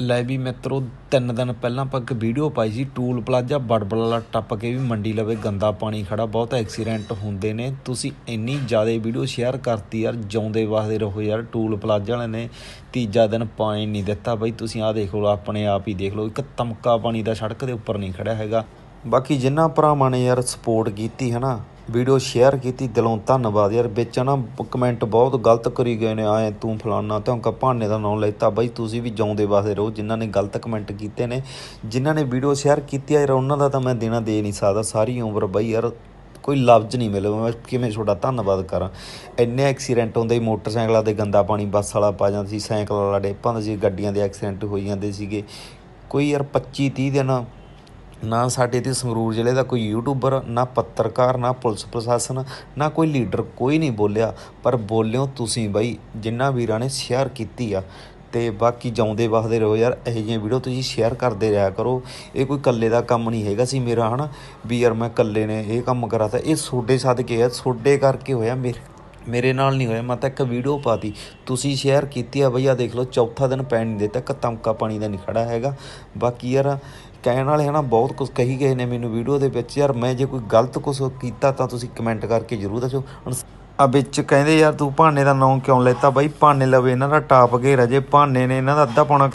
ਲੈ ਵੀ ਮਿੱਤਰੋ, ਤਿੰਨ ਦਿਨ ਪਹਿਲਾਂ ਆਪਾਂ ਇੱਕ ਵੀਡੀਓ ਪਾਈ ਸੀ, ਟੂਲ ਪਲਾਜ਼ਾ ਬੜਬੜ ਟੱਪ ਕੇ ਵੀ ਮੰਡੀ ਲਵੇ, ਗੰਦਾ ਪਾਣੀ ਖੜਾ, ਬਹੁਤ ਐਕਸੀਡੈਂਟ ਹੁੰਦੇ ਨੇ। ਤੁਸੀਂ ਇੰਨੀ ਜ਼ਿਆਦਾ ਵੀਡੀਓ ਸ਼ੇਅਰ ਕਰਤੀ ਯਾਰ, ਜਿਉਂਦੇ ਵਾਸਦੇ ਰਹੋ ਯਾਰ, ਟੂਲ ਪਲਾਜ਼ਾ ਵਾਲੇ ਨੇ ਤੀਜਾ ਦਿਨ ਪਾਣੀ ਨਹੀਂ ਦਿੱਤਾ। ਬਈ ਤੁਸੀਂ ਆਹ ਦੇਖ ਲਓ, ਆਪਣੇ ਆਪ ਹੀ ਦੇਖ ਲਓ, ਇੱਕ ਤਮਕਾ ਪਾਣੀ ਦਾ ਸੜਕ ਦੇ ਉੱਪਰ ਨਹੀਂ ਖੜਿਆ ਹੈਗਾ। ਬਾਕੀ ਜਿਨ੍ਹਾਂ ਭਰਾਵਾਂ ਨੇ ਯਾਰ ਸਪੋਰਟ ਕੀਤੀ ਹੈ ਨਾ ਵੀਡੀਓ ਸ਼ੇਅਰ ਕੀਤੀ, ਦਿਲੋਂ ਧੰਨਵਾਦ। ਯਾਰ ਵਿੱਚ ਨਾ ਕਮੈਂਟ ਬਹੁਤ ਗਲਤ ਕਰੀ ਗਏ ਨੇ, ਆਏ ਤੂੰ ਫਲਾਨਾ ਧੌਂਕਾ ਭਾਨੇ ਦਾ ਨਾਮ ਲੈਤਾ। ਬਾਈ ਤੁਸੀਂ ਵੀ ਜਾਉਂਦੇ ਵਾਸਤੇ ਰਹੋ, ਜਿਨ੍ਹਾਂ ਨੇ ਗਲਤ ਕਮੈਂਟ ਕੀਤੇ ਨੇ, ਜਿਨ੍ਹਾਂ ਨੇ ਵੀਡੀਓ ਸ਼ੇਅਰ ਕੀਤੀ ਆ, ਯਾਰ ਉਹਨਾਂ ਦਾ ਤਾਂ ਮੈਂ ਦੇਣਾ ਦੇ ਨਹੀਂ ਸਕਦਾ, ਸਾਰੀ ਉਮਰ ਬਾਈ ਯਾਰ ਕੋਈ ਲਫ਼ਜ਼ ਨਹੀਂ ਮਿਲੇ, ਮੈਂ ਕਿਵੇਂ ਤੁਹਾਡਾ ਧੰਨਵਾਦ ਕਰਾਂ? ਇੰਨੇ ਐਕਸੀਡੈਂਟ ਹੁੰਦੇ ਸੀ, ਮੋਟਰਸਾਈਕਲਾਂ ਦੇ ਗੰਦਾ ਪਾਣੀ, ਬੱਸ ਵਾਲਾ ਪਾ ਜਾਂਦਾ ਸੀ, ਸਾਈਕਲ ਵਾਲਾ ਡੇਪਾਂ ਦਾ ਸੀ, ਗੱਡੀਆਂ ਦੇ ਐਕਸੀਡੈਂਟ ਹੋਈ ਜਾਂਦੇ ਸੀਗੇ। ਕੋਈ ਯਾਰ 25 30 ਦਿਨ ਨਾ ਸਾਡੇ ਤੇ ਸੰਗਰੂਰ ਜ਼ਿਲ੍ਹੇ ਦਾ ਕੋਈ ਯੂਟਿਊਬਰ ਨਾ ਪੱਤਰਕਾਰ, ਨਾ ਪੁਲਿਸ ਪ੍ਰਸ਼ਾਸਨ, ਨਾ ਕੋਈ ਲੀਡਰ, ਕੋਈ ਨਹੀਂ ਬੋਲਿਆ। ਪਰ ਬੋਲਿਓ ਤੁਸੀਂ ਬਾਈ ਜਿਨ੍ਹਾਂ ਵੀਰਾਂ ਨੇ ਸ਼ੇਅਰ ਕੀਤੀ ਆ। ਤੇ ਬਾਕੀ ਜਾਉਂਦੇ ਵਸਦੇ ਰਹੋ ਯਾਰ, ਇਹੋ ਜਿਹੀਆਂ ਵੀਡੀਓ ਤੁਸੀਂ ਸ਼ੇਅਰ ਕਰਦੇ ਰਿਹਾ ਕਰੋ। ਇਹ ਕੋਈ ਇਕੱਲੇ ਦਾ ਕੰਮ ਨਹੀਂ ਹੈਗਾ ਸੀ ਮੇਰਾ, ਹਨਾ? ਵੀ ਯਾਰ ਮੈਂ ਇਕੱਲੇ ਨੇ ਇਹ ਕੰਮ ਕਰਾ ਤਾ ਇਹ ਸੋਡੇ ਸਦਕੇ ਆ ਸੋਡੇ ਕਰਕੇ ਹੋਇਆ ਮੇਰੇ। ਮੇਰੇ ਨਾਲ ਨਹੀਂ ਹੋਇਆ, ਮੈਂ ਤਾਂ ਇੱਕ ਵੀਡੀਓ ਪਾਤੀ। ਤੁਸੀਂ ਸ਼ੇਅਰ ਕੀਤੀ ਆ, ਬਈ ਆ ਦੇਖ ਲਓ, ਚੌਥਾ ਦਿਨ ਪੈਣ ਨਹੀਂ ਦਿੱਤਾ, ਇੱਕ ਤਮਕਾ ਪਾਣੀ ਦਾ ਨਹੀਂ ਖੜਾ ਹੈਗਾ। ਬਾਕੀ ਯਾਰ, ਕਹਿਣ ਵਾਲੇ ਹਨਾ ਬਹੁਤ ਕੁਝ ਕਹੀ ਗਏ ਨੇ ਮੈਨੂੰ ਵੀਡੀਓ ਦੇ ਵਿੱਚ। ਯਾਰ, ਮੈਂ ਜੇ ਕੋਈ ਗਲਤ ਕੁਝ ਕੀਤਾ ਤਾਂ ਤੁਸੀਂ ਕਮੈਂਟ ਕਰਕੇ ਜ਼ਰੂਰ ਦੱਸੋ। ਹੁਣ ਆ ਵਿੱਚ ਕਹਿੰਦੇ ਯਾਰ, ਤੂੰ ਭਾਨੇ ਦਾ ਨਾਂ ਕਿਉਂ ਲੈਤਾ? ਬਾਈ ਭਾਨੇ ਲਵੇ, ਇਹਨਾਂ ਦਾ ਟਾਪ ਘੇਰਾ ਜੇ ਭਾਨੇ ਨੇ ਇਹਨਾਂ ਦਾ ਅੱਧਾ ਪੌਣਾ